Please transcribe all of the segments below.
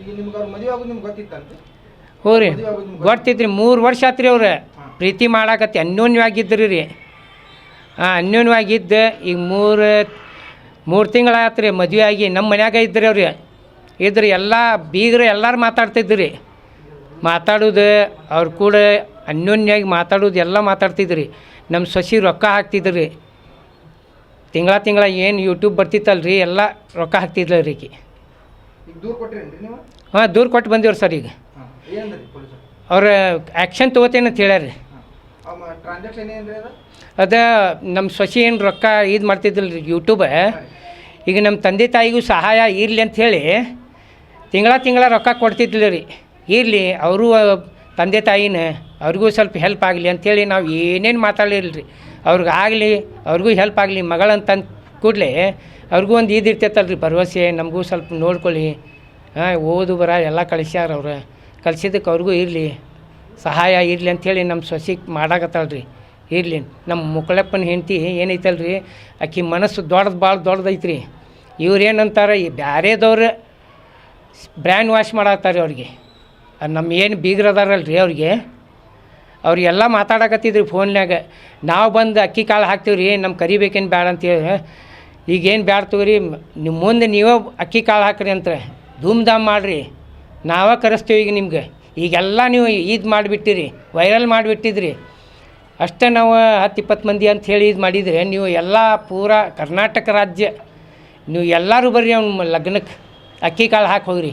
ಈಗ ನಿಮ್ಗೆ ಅವ್ರ ಮದುವೆ ಆಗೋದು ನಿಮ್ಗೆ ಗೊತ್ತಿತ್ತಂತೆ? ಹ್ಞೂ ರೀ ಮದುವೆ ಆಗೋದು ನಿಮ್ಗೆ ಗೊತ್ತೈತ್ರಿ ಮೂರು ವರ್ಷ ಆತ್ರಿ ಅವ್ರು. ಪ್ರೀತಿ ಮಾಡಾಕತ್ತಿ ಅನ್ಯೋನ್ಯವಾಗಿದ್ರಿ ರೀ. ಹಾಂ ಅನ್ಯೋನ್ಯವಾಗಿದ್ದು ಈಗ ಮೂರು ಮೂರು ತಿಂಗಳಾಯ್ತು ರೀ ಮದುವೆ ಆಗಿ ನಮ್ಮ ಮನ್ಯಾಗ ಇದ್ರಿ ಅವ್ರಿ. ಇದ್ರೆ ಎಲ್ಲ ಬೀಗರು ಎಲ್ಲರೂ ಮಾತಾಡ್ತಿದ್ರಿ. ಮಾತಾಡೋದು ಅವ್ರ ಕೂಡ ಅನ್ಯೋನ್ಯವಾಗಿ ಮಾತಾಡೋದು ಎಲ್ಲ ಮಾತಾಡ್ತಿದ್ರಿ. ನಮ್ಮ ಸೊಸಿ ರೊಕ್ಕ ಹಾಕ್ತಿದ್ರಿ. ತಿಂಗಳ ತಿಂಗಳ ಏನು ಯೂಟ್ಯೂಬ್ ಬರ್ತಿತ್ತಲ್ರಿ ರೀ ಎಲ್ಲ ರೊಕ್ಕ ಹಾಕ್ತಿದ್ಲ ರೀ ಈಕಿ ಈಗ ದೂರ ಕೊಟ್ಟಿರೇನ್ರಿ ನೀವು ಹಾಂ ದೂರ ಕೊಟ್ಟು ಬಂದಿವ್ರಿ ಸರ್ ಈಗ. ಅವ್ರ? ಆ್ಯಕ್ಷನ್ ತೊಗೋತೇನೆ ಅಂತ ಹೇಳ್ಯಾರ ರೀ ಅದು? ನಮ್ಮ ಸೊಸಿ ಏನು ರೊಕ್ಕ ಇದು ಮಾಡ್ತಿದ್ದಿಲ್ಲ ರೀ ಯೂಟ್ಯೂಬ ಈಗ ನಮ್ಮ ತಂದೆ ತಾಯಿಗೂ ಸಹಾಯ ಇರಲಿ ಅಂತ ಹೇಳಿ ತಿಂಗಳ ತಿಂಗಳ ರೊಕ್ಕ ಕೊಡ್ತಿದ್ದಿಲ್ಲ ರೀ ಇರಲಿ ಅವರು ತಂದೆ ತಾಯಿನ ಅವ್ರಿಗೂ ಸ್ವಲ್ಪ ಹೆಲ್ಪ್ ಆಗಲಿ ಅಂಥೇಳಿ ನಾವು ಏನೇನು ಮಾತಾಡಲಿಲ್ಲ ರೀ ಅವ್ರಿಗೆ ಆಗಲಿ ಅವ್ರಿಗೂ ಹೆಲ್ಪ್ ಆಗಲಿ ಮಗಳಂತಂದು ಕೂಡಲೇ ಅವ್ರಿಗೂ ಒಂದು ಇದು ಇರ್ತೈತಲ್ಲ ರೀ ಭರವಸೆ, ನಮಗೂ ಸ್ವಲ್ಪ ನೋಡ್ಕೊಳ್ಳಿ. ಹಾಂ, ಓದು ಬರ ಎಲ್ಲ ಕಳಿಸ್ಯಾರ ಅವ್ರು. ಕಳ್ಸಿದ್ದಕ್ಕೆ ಅವ್ರಿಗೂ ಇರಲಿ. ಸಹಾಯ ಇರಲಿ ಅಂಥೇಳಿ ನಮ್ಮ ಸೊಸಿಗೆ ಮಾಡಾಕತ್ತಾಳ್ರಿ. ಇರಲಿ ನಮ್ಮ ಮುಕ್ಕಳಪ್ಪನ ಹೆಂಡತಿ ಏನೈತಲ್ಲ ರೀ ಆಕಿ ಮನಸ್ಸು ದೊಡ್ಡದು ಭಾಳ ದೊಡ್ಡದೈತ್ರಿ. ಇವ್ರೇನಂತಾರೆ ಈ ಬ್ಯಾರೆದವ್ರು ಬ್ರ್ಯಾಂಡ್ ವಾಶ್ ಮಾಡತ್ತಾರೆ ಅವ್ರಿಗೆ. ನಮ್ಮ ಏನು ಬೀಗ್ರದಾರಲ್ಲ ರೀ ಅವ್ರಿಗೆ ಅವ್ರಿಗೆಲ್ಲ ಮಾತಾಡಕತ್ತಿದ್ರಿ ಫೋನ್ನಾಗ ನಾವು ಬಂದು ಅಕ್ಕಿ ಕಾಳು ಹಾಕ್ತೀವಿ ರೀ ನಮ್ಮ ಕರಿಬೇಕೇನು ಬೇಡ ಅಂತೇಳಿ ಈಗೇನು ಬ್ಯಾಡ ತಗೋರಿ ನಿಮ್ಮ ಮುಂದೆ ನೀವೇ ಅಕ್ಕಿ ಕಾಳು ಹಾಕ್ರಿ ಅಂತ ಧೂಮ್ ಧಾಮ್ ಮಾಡಿರಿ. ನಾವೇ ಕರೆಸ್ತೀವಿ ಈಗ ನಿಮ್ಗೆ. ಈಗೆಲ್ಲ ನೀವು ಇದು ಮಾಡಿಬಿಟ್ಟಿರಿ ವೈರಲ್ ಮಾಡಿಬಿಟ್ಟಿದ್ರಿ. ಅಷ್ಟೇ ನಾವು ಹತ್ತು ಇಪ್ಪತ್ತು ಮಂದಿ ಅಂತ ಹೇಳಿ ಇದು ಮಾಡಿದರೆ ನೀವು ಎಲ್ಲ ಪೂರ ಕರ್ನಾಟಕ ರಾಜ್ಯ ನೀವು ಎಲ್ಲರೂ ಬರ್ರಿ ಅವ್ನ ಲಗ್ನಕ್ಕೆ ಅಕ್ಕಿ ಕಾಳು ಹಾಕಿ ಹೋಗ್ರಿ.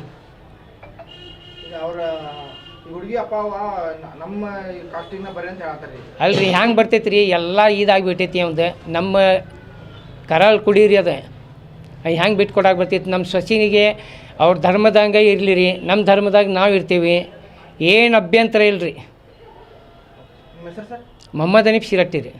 ಅಲ್ರಿ ಹ್ಯಾಂಗೆ ಬರ್ತೈತೆ ರೀ ಎಲ್ಲ ಇದಾಗಿಬಿಟ್ಟೈತಿ ಅವ್ದು ನಮ್ಮ ಕರಾಳ್ ಕುಡೀರಿ ಅದು. ಹೆಂಗೆ ಬಿಟ್ಕೊಡಕ್ಕೆ ಬರ್ತಿತ್ತು? ನಮ್ಮ ಸಸಿನಿಗೆ ಅವ್ರ ಧರ್ಮದಂಗೆ ಇರಲಿ ರೀ ನಮ್ಮ ಧರ್ಮದಾಗ ನಾವು ಇರ್ತೀವಿ. ಏನು ಅಭ್ಯಂತರ ಇಲ್ಲ ರೀ ನಿಮ್ಮ ಹೆಸರು ಮೊಹಮ್ಮದ್ ಹನೀಫ್ ಶಿರಟ್ಟಿ ರೀ